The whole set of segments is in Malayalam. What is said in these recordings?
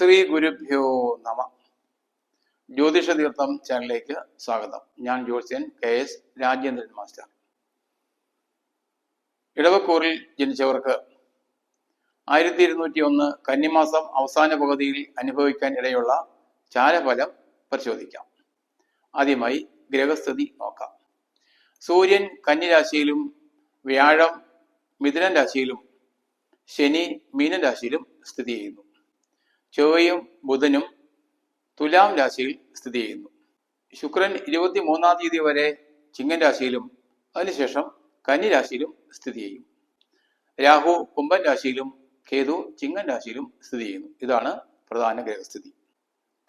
ശ്രീ ഗുരുഭ്യോ നമ. ജ്യോതിഷ തീർത്ഥം ചാനലിലേക്ക് സ്വാഗതം. ഞാൻ ജ്യോത്സ്യൻ കെ എസ് രാജേന്ദ്രൻ മാസ്റ്റർ. ഇടവക്കൂറിൽ ജനിച്ചവർക്ക് ആയിരത്തി ഇരുന്നൂറ്റി ഒന്ന് കന്നിമാസം അവസാന പകുതിയിൽ അനുഭവിക്കാൻ ഇടയുള്ള ചാരഫലം പരിശോധിക്കാം. ആദ്യമായി ഗ്രഹസ്ഥിതി നോക്കാം. സൂര്യൻ കന്നിരാശിയിലും വ്യാഴം മിഥുനൻ രാശിയിലും ശനി മീനൻ രാശിയിലും സ്ഥിതി ചെയ്യുന്നു. ചൊവ്വയും ബുധനും തുലാം രാശിയിൽ സ്ഥിതി ചെയ്യുന്നു. ശുക്രൻ ഇരുപത്തി മൂന്നാം തീയതി വരെ ചിങ്ങൻ രാശിയിലും അതിനുശേഷം കന്നി രാശിയിലും സ്ഥിതി ചെയ്യും. രാഹു കുംഭൻ രാശിയിലും കേതു ചിങ്ങൻ രാശിയിലും സ്ഥിതി ചെയ്യുന്നു. ഇതാണ് പ്രധാന ഗ്രഹസ്ഥിതി.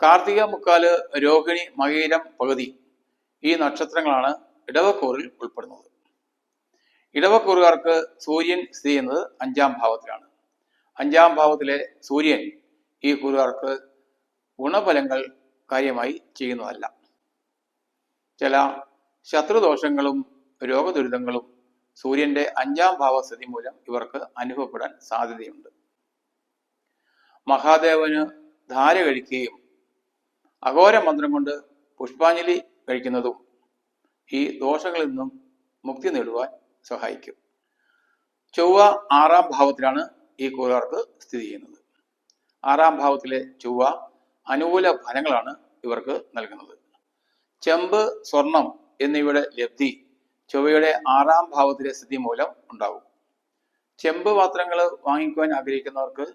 കാർത്തിക മുക്കാൽ രോഹിണി മകീരം പകുതി ഈ നക്ഷത്രങ്ങളാണ് ഇടവക്കൂറിൽ ഉൾപ്പെടുന്നത്. ഇടവക്കൂറുകാർക്ക് സൂര്യൻ സ്ഥിതി ചെയ്യുന്നത് അഞ്ചാം ഭാവത്തിലാണ്. അഞ്ചാം ഭാവത്തിലെ സൂര്യൻ ഈ കൂറുകാർക്ക് ഗുണഫലങ്ങൾ കാര്യമായി ചെയ്യുന്നതല്ല. ചില ശത്രുദോഷങ്ങളും രോഗദുരിതങ്ങളും സൂര്യന്റെ അഞ്ചാം ഭാവസ്ഥിതി മൂലം ഇവർക്ക് അനുഭവപ്പെടാൻ സാധ്യതയുണ്ട്. മഹാദേവന് ധാര കഴിക്കുകയും അഘോര മന്ത്രം കൊണ്ട് പുഷ്പാഞ്ജലി കഴിക്കുന്നതും ഈ ദോഷങ്ങളിൽ നിന്നും മുക്തി നേടുവാൻ സഹായിക്കും. ചൊവ്വ ആറാം ഭാവത്തിലാണ് ഈ കൂറുകാർക്ക് സ്ഥിതി ചെയ്യുന്നത്. ആറാം ഭാവത്തിലെ ചൊവ്വ അനുകൂല ഫലങ്ങളാണ് ഇവർക്ക് നൽകുന്നത്. ചെമ്പ് സ്വർണം എന്നിവയുടെ ലബ്ധി ചൊവ്വയുടെ ആറാം ഭാവത്തിലെ സ്ഥിതി മൂലം ഉണ്ടാവും. ചെമ്പ് പാത്രങ്ങൾ വാങ്ങിക്കുവാൻ ആഗ്രഹിക്കുന്നവർക്ക്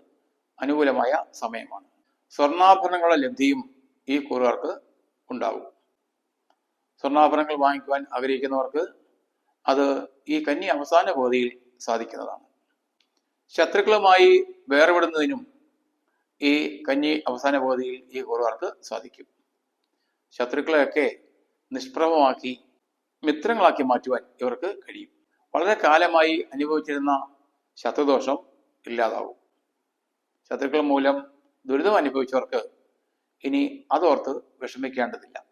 അനുകൂലമായ സമയമാണ്. സ്വർണാഭരണങ്ങളുടെ ലബ്ധിയും ഈ കൂറുകാർക്ക് ഉണ്ടാവും. സ്വർണാഭരണങ്ങൾ വാങ്ങിക്കുവാൻ ആഗ്രഹിക്കുന്നവർക്ക് അത് ഈ കന്നി അവസാന പകുതിയിൽ സാധിക്കുന്നതാണ്. ശത്രുക്കളുമായി വേർപെടുന്നതിനും ഈ കഞ്ഞി അവസാന പകുതിയിൽ ഈ കുറവർക്ക് സാധിക്കും. ശത്രുക്കളെയൊക്കെ നിഷ്പ്രഭമാക്കി മിത്രങ്ങളാക്കി മാറ്റുവാൻ ഇവർക്ക് കഴിയും. വളരെ കാലമായി അനുഭവിച്ചിരുന്ന ശത്രുദോഷം ഇല്ലാതാവും. ശത്രുക്കൾ മൂലം ദുരിതം അനുഭവിച്ചവർക്ക് ഇനി അതോർത്ത് വിഷമിക്കേണ്ടതില്ല.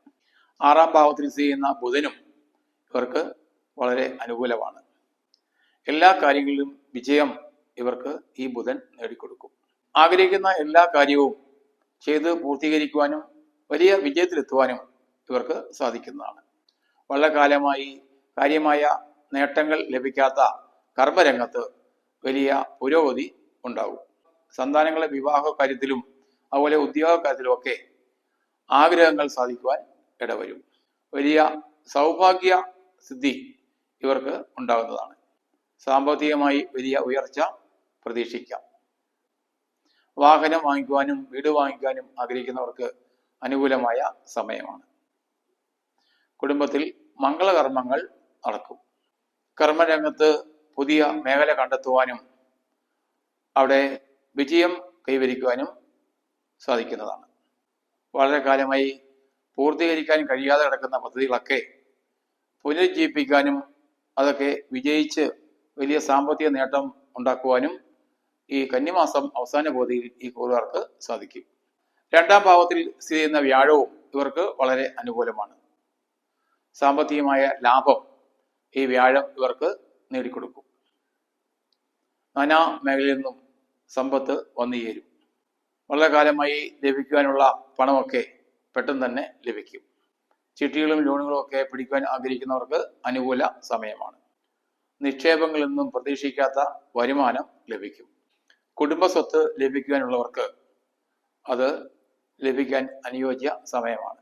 ആറാം ഭാവത്തിൽ സ്ഥിതി ചെയ്യുന്ന ബുധനും ഇവർക്ക് വളരെ അനുകൂലമാണ്. എല്ലാ കാര്യങ്ങളിലും വിജയം ഇവർക്ക് ഈ ബുധൻ നേടിക്കൊടുക്കും. ആഗ്രഹിക്കുന്ന എല്ലാ കാര്യവും ചെയ്ത് പൂർത്തീകരിക്കുവാനും വലിയ വിജയത്തിലെത്തുവാനും ഇവർക്ക് സാധിക്കുന്നതാണ്. വളരെ കാലമായി കാര്യമായ നേട്ടങ്ങൾ ലഭിക്കാത്ത കർമ്മരംഗത്ത് വലിയ പുരോഗതി ഉണ്ടാവും സന്താനങ്ങളെ വിവാഹ കാര്യത്തിലും അതുപോലെ ഉദ്യോഗ കാര്യത്തിലുമൊക്കെ ആഗ്രഹങ്ങൾ സാധിക്കുവാൻ ഇടവരും. വലിയ സൗഭാഗ്യ സിദ്ധി ഇവർക്ക് ഉണ്ടാകുന്നതാണ്. സാമ്പത്തികമായി വലിയ ഉയർച്ച പ്രതീക്ഷിക്കാം. വാഹനം വാങ്ങിക്കുവാനും വീട് വാങ്ങിക്കാനും ആഗ്രഹിക്കുന്നവർക്ക് അനുകൂലമായ സമയമാണ്. കുടുംബത്തിൽ മംഗളകർമ്മങ്ങൾ നടക്കും. കർമ്മരംഗത്ത് പുതിയ മേഖല കണ്ടെത്തുവാനും അവിടെ വിജയം കൈവരിക്കുവാനും സാധിക്കുന്നതാണ്. വളരെ കാലമായി പൂർത്തീകരിക്കാൻ കഴിയാതെ കിടക്കുന്ന പദ്ധതികളൊക്കെ പുനരുജ്ജീവിപ്പിക്കാനും അതൊക്കെ വിജയിച്ച് വലിയ സാമ്പത്തിക നേട്ടം ഉണ്ടാക്കുവാനും ഈ കന്നിമാസം അവസാന ബോധിയിൽ ഈ കൂറുകാർക്ക് സാധിക്കും. രണ്ടാം ഭാവത്തിൽ സ്ഥിതി ചെയ്യുന്ന വ്യാഴവും ഇവർക്ക് വളരെ അനുകൂലമാണ്. സാമ്പത്തികമായ ലാഭം ഈ വ്യാഴം ഇവർക്ക് നേടിക്കൊടുക്കും. നാനാ മേഖലയിൽ നിന്നും സമ്പത്ത് വന്നു ചേരും. വളരെ കാലമായി ലഭിക്കുവാനുള്ള പണമൊക്കെ പെട്ടെന്ന് തന്നെ ലഭിക്കും. ചിട്ടികളും ലോണുകളും ഒക്കെ പിടിക്കുവാൻ ആഗ്രഹിക്കുന്നവർക്ക് അനുകൂല സമയമാണ്. നിക്ഷേപങ്ങളിൽ നിന്നും പ്രതീക്ഷിക്കാത്ത വരുമാനം ലഭിക്കും. കുടുംബ സ്വത്ത് ലഭിക്കുവാനുള്ളവർക്ക് അത് ലഭിക്കാൻ അനുയോജ്യ സമയമാണ്.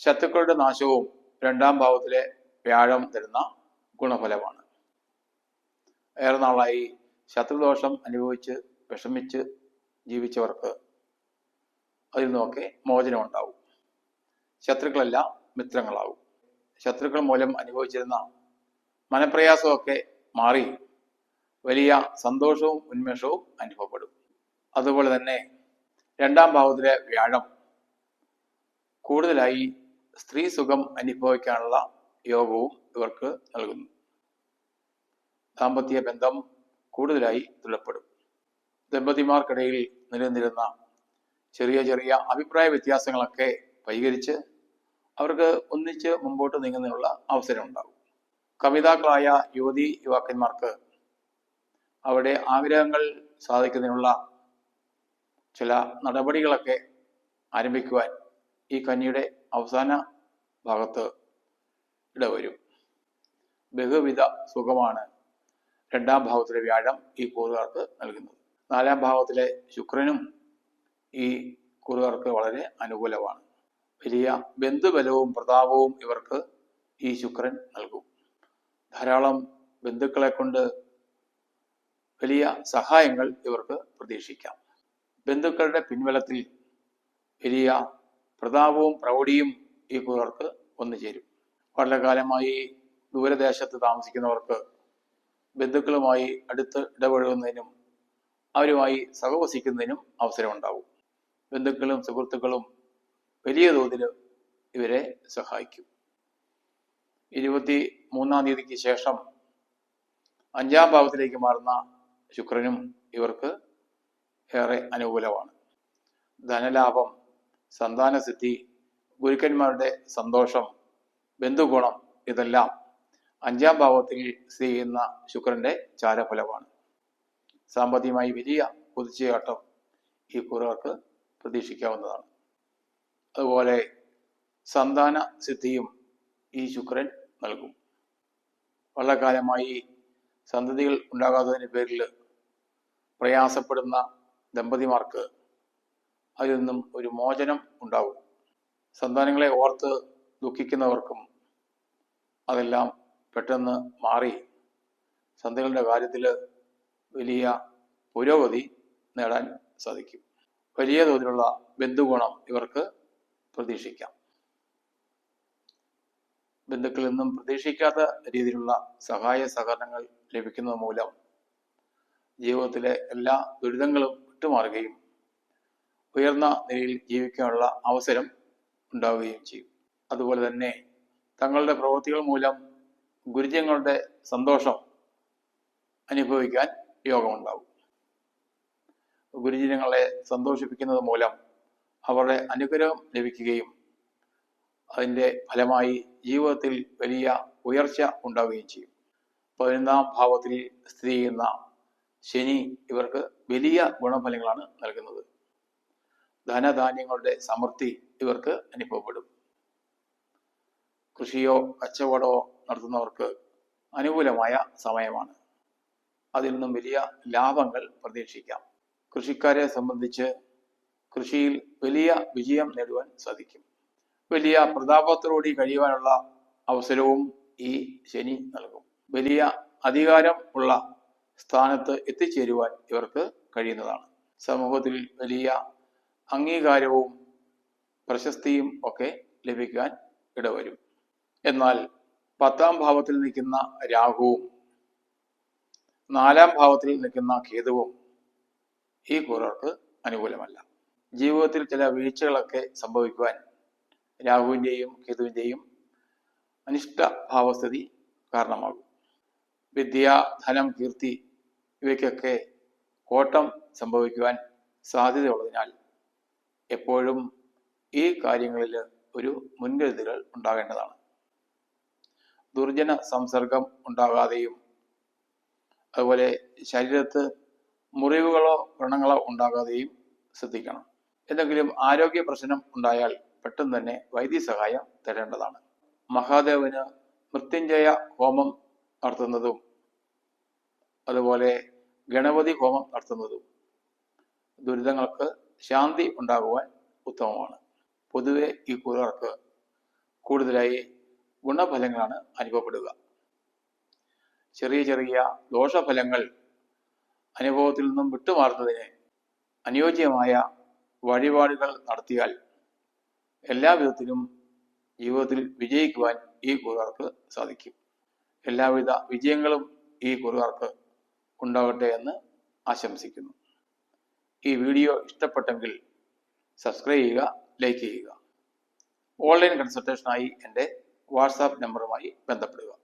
ശത്രുക്കളുടെ നാശവും രണ്ടാം ഭാവത്തിലെ വ്യാഴം തരുന്ന ഗുണഫലമാണ്. ഏറെ നാളായി ശത്രുദോഷം അനുഭവിച്ച് വിഷമിച്ച് ജീവിച്ചവർക്ക് അതിൽ നിന്നൊക്കെ മോചനം ഉണ്ടാവും ശത്രുക്കളെല്ലാം മിത്രങ്ങളാവും. ശത്രുക്കൾ മൂലം അനുഭവിച്ചിരുന്ന മനപ്രയാസമൊക്കെ മാറി വലിയ സന്തോഷവും ഉന്മേഷവും അനുഭവപ്പെടും. അതുപോലെ തന്നെ രണ്ടാം ഭാവത്തിലെ വ്യാഴം കൂടുതലായി സ്ത്രീ സുഖം അനുഭവിക്കാനുള്ള യോഗവും ഇവർക്ക് നൽകുന്നു. ദാമ്പത്യ ബന്ധം കൂടുതലായി ദൃഢപ്പെടും. ദമ്പതിമാർക്കിടയിൽ നിലനിന്നിരുന്ന ചെറിയ ചെറിയ അഭിപ്രായ വ്യത്യാസങ്ങളൊക്കെ പരിഹരിച്ച് അവർക്ക് ഒന്നിച്ച് മുമ്പോട്ട് നീങ്ങുന്നതിനുള്ള അവസരം ഉണ്ടാകും കവിതാക്കളായ യുവതി യുവാക്കന്മാർക്ക് അവരുടെ ആഗ്രഹങ്ങൾ സാധിക്കുന്നതിനുള്ള ചില നടപടികളൊക്കെ ആരംഭിക്കുവാൻ ഈ കന്നിയുടെ അവസാന ഭാഗത്ത് ഇടവരും. ബഹുവിധ സുഖമാണ് രണ്ടാം ഭാവത്തിലെ വ്യാഴം ഈ കൂറുകാർക്ക് നൽകുന്നത്. നാലാം ഭാവത്തിലെ ശുക്രനും ഈ കൂറുകാർക്ക് വളരെ അനുകൂലമാണ്. വലിയ ബന്ധുബലവും പ്രതാപവും ഇവർക്ക് ഈ ശുക്രൻ നൽകും. ധാരാളം ബന്ധുക്കളെ കൊണ്ട് വലിയ സഹായങ്ങൾ ഇവർക്ക് പ്രതീക്ഷിക്കാം. ബന്ധുക്കളുടെ പിൻബലത്തിൽ വലിയ പ്രതാപവും പ്രൗഢിയും ഈ കുറവർക്ക് വന്നു ചേരും. വളരെ കാലമായി ദൂരദേശത്ത് താമസിക്കുന്നവർക്ക് ബന്ധുക്കളുമായി അടുത്ത് ഇടപഴകുന്നതിനും അവരുമായി സഹവസിക്കുന്നതിനും അവസരമുണ്ടാവും ബന്ധുക്കളും സുഹൃത്തുക്കളും വലിയ തോതിൽ ഇവരെ സഹായിക്കും. ഇരുപത്തി മൂന്നാം തീയതിക്ക് ശേഷം അഞ്ചാം ഭാവത്തിലേക്ക് മാറുന്ന ശുക്രനും ഇവർക്ക് ഏറെ അനുകൂലമാണ്. ധനലാഭം സന്താനസിദ്ധി ഗുരുക്കന്മാരുടെ സന്തോഷം ബന്ധുഗുണം ഇതെല്ലാം അഞ്ചാം ഭാവത്തിൽ സ്ഥിതി ചെയ്യുന്ന ശുക്രന്റെ ചാരഫലമാണ്. സാമ്പത്തികമായി വലിയ കുതിച്ചുചാട്ടം ഈ കുറുകർക്ക് പ്രതീക്ഷിക്കാവുന്നതാണ്. അതുപോലെ സന്താന സിദ്ധിയും ഈ ശുക്രൻ നൽകും. വളരെ കാലമായി സന്തതികൾ ഉണ്ടാകാത്തതിന്റെ പേരിൽ പ്രയാസപ്പെടുന്ന ദമ്പതിമാർക്ക് അതിൽ നിന്നും ഒരു മോചനം ഉണ്ടാവും സന്താനങ്ങളെ ഓർത്ത് ദുഃഖിക്കുന്നവർക്കും അതെല്ലാം പെട്ടെന്ന് മാറി. സന്ധികളുടെ കാര്യത്തിൽ വലിയ പുരോഗതി നേടാൻ സാധിക്കും. വലിയ തോതിലുള്ള ബന്ധുഗുണം ഇവർക്ക് പ്രതീക്ഷിക്കാം. ബന്ധുക്കളിൽ നിന്നും പ്രതീക്ഷിക്കാത്ത രീതിയിലുള്ള സഹായ സഹകരണങ്ങൾ ലഭിക്കുന്നത് മൂലം ജീവിതത്തിലെ എല്ലാ ദുരിതങ്ങളും വിട്ടുമാറുകയും ഉയർന്ന നിലയിൽ ജീവിക്കാനുള്ള അവസരം ഉണ്ടാവുകയും ചെയ്യും. അതുപോലെ തന്നെ തങ്ങളുടെ പ്രവൃത്തികൾ മൂലം ഗുരുജനങ്ങളുടെ സന്തോഷം അനുഭവിക്കാൻ യോഗമുണ്ടാവും. ഗുരുജനങ്ങളെ സന്തോഷിപ്പിക്കുന്നത് മൂലം അവരുടെ അനുഗ്രഹം ലഭിക്കുകയും അതിന്റെ ഫലമായി ജീവിതത്തിൽ വലിയ ഉയർച്ച ഉണ്ടാവുകയും ചെയ്യും. പതിനൊന്നാം ഭാവത്തിൽ സ്ഥിതി ചെയ്യുന്ന ശനി ഇവർക്ക് വലിയ ഗുണഫലങ്ങളാണ് നൽകുന്നത്. ധനധാന്യങ്ങളുടെ സമൃദ്ധി ഇവർക്ക് അനുഭവപ്പെടും. കൃഷിയോ കച്ചവടമോ നടത്തുന്നവർക്ക് അനുകൂലമായ സമയമാണ്. അതിൽ നിന്നും വലിയ ലാഭങ്ങൾ പ്രതീക്ഷിക്കാം. കൃഷിക്കാരെ സംബന്ധിച്ച് കൃഷിയിൽ വലിയ വിജയം നേടുവാൻ സാധിക്കും. വലിയ പ്രതാപത്തോടി കഴിയുവാനുള്ള അവസരവും ഈ ശനി നൽകും. വലിയ അധികാരം ഉള്ള സ്ഥാനത്ത് എത്തിച്ചേരുവാൻ ഇവർക്ക് കഴിയുന്നതാണ്. സമൂഹത്തിൽ വലിയ അംഗീകാരവും പ്രശസ്തിയും ഒക്കെ ലഭിക്കാൻ ഇടവരും. എന്നാൽ പത്താം ഭാവത്തിൽ നിൽക്കുന്ന രാഹുവും നാലാം ഭാവത്തിൽ നിൽക്കുന്ന കേതുവും ഈ കൂറർക്ക് അനുകൂലമല്ല. ജീവിതത്തിൽ ചില വീഴ്ചകളൊക്കെ സംഭവിക്കുവാൻ രാഹുവിന്റെയും കേതുവിന്റെയും അനിഷ്ട ഭാവസ്ഥിതി കാരണമാകും. വിദ്യ ധനം കീർത്തി ഇവയ്ക്കൊക്കെ കോട്ടം സംഭവിക്കുവാൻ സാധ്യതയുള്ളതിനാൽ എപ്പോഴും ഈ കാര്യങ്ങളിൽ ഒരു മുൻകരുതലുകൾ ഉണ്ടാകേണ്ടതാണ്. ദുർജന സംസർഗം ഉണ്ടാകാതെയും അതുപോലെ ശരീരത്ത് മുറിവുകളോ വ്രണങ്ങളോ ഉണ്ടാകാതെയും ശ്രദ്ധിക്കണം. എന്തെങ്കിലും ആരോഗ്യ പ്രശ്നം ഉണ്ടായാൽ പെട്ടെന്ന് തന്നെ വൈദ്യസഹായം തരേണ്ടതാണ്. മഹാദേവന് മൃത്യുഞ്ജയ ഹോമം നടത്തുന്നതും അതുപോലെ ഗണപതി ഹോമം നടത്തുന്നതും ദുരിതങ്ങൾക്ക് ശാന്തി ഉണ്ടാകുവാൻ ഉത്തമമാണ്. പൊതുവെ ഈ കൂറുകാർക്ക് കൂടുതലായി ഗുണഫലങ്ങളാണ് അനുഭവപ്പെടുക. ചെറിയ ചെറിയ ദോഷഫലങ്ങൾ അനുഭവത്തിൽ നിന്നും വിട്ടുമാറുന്നതിന് അനുയോജ്യമായ വഴിപാടുകൾ നടത്തിയാൽ എല്ലാ വിധത്തിലും ജീവിതത്തിൽ വിജയിക്കുവാൻ ഈ കൂറുകാർക്ക് സാധിക്കും. എല്ലാവിധ വിജയങ്ങളും ഈ കൂറുകാർക്ക് ഉണ്ടാകട്ടെ എന്ന് ആശംസിക്കുന്നു. ഈ വീഡിയോ ഇഷ്ടപ്പെട്ടെങ്കിൽ സബ്സ്ക്രൈബ് ചെയ്യുക ലൈക്ക് ചെയ്യുക. ഓൺലൈൻ കൺസൾട്ടേഷനായി എന്റെ വാട്സാപ്പ് നമ്പറുമായി ബന്ധപ്പെടുക.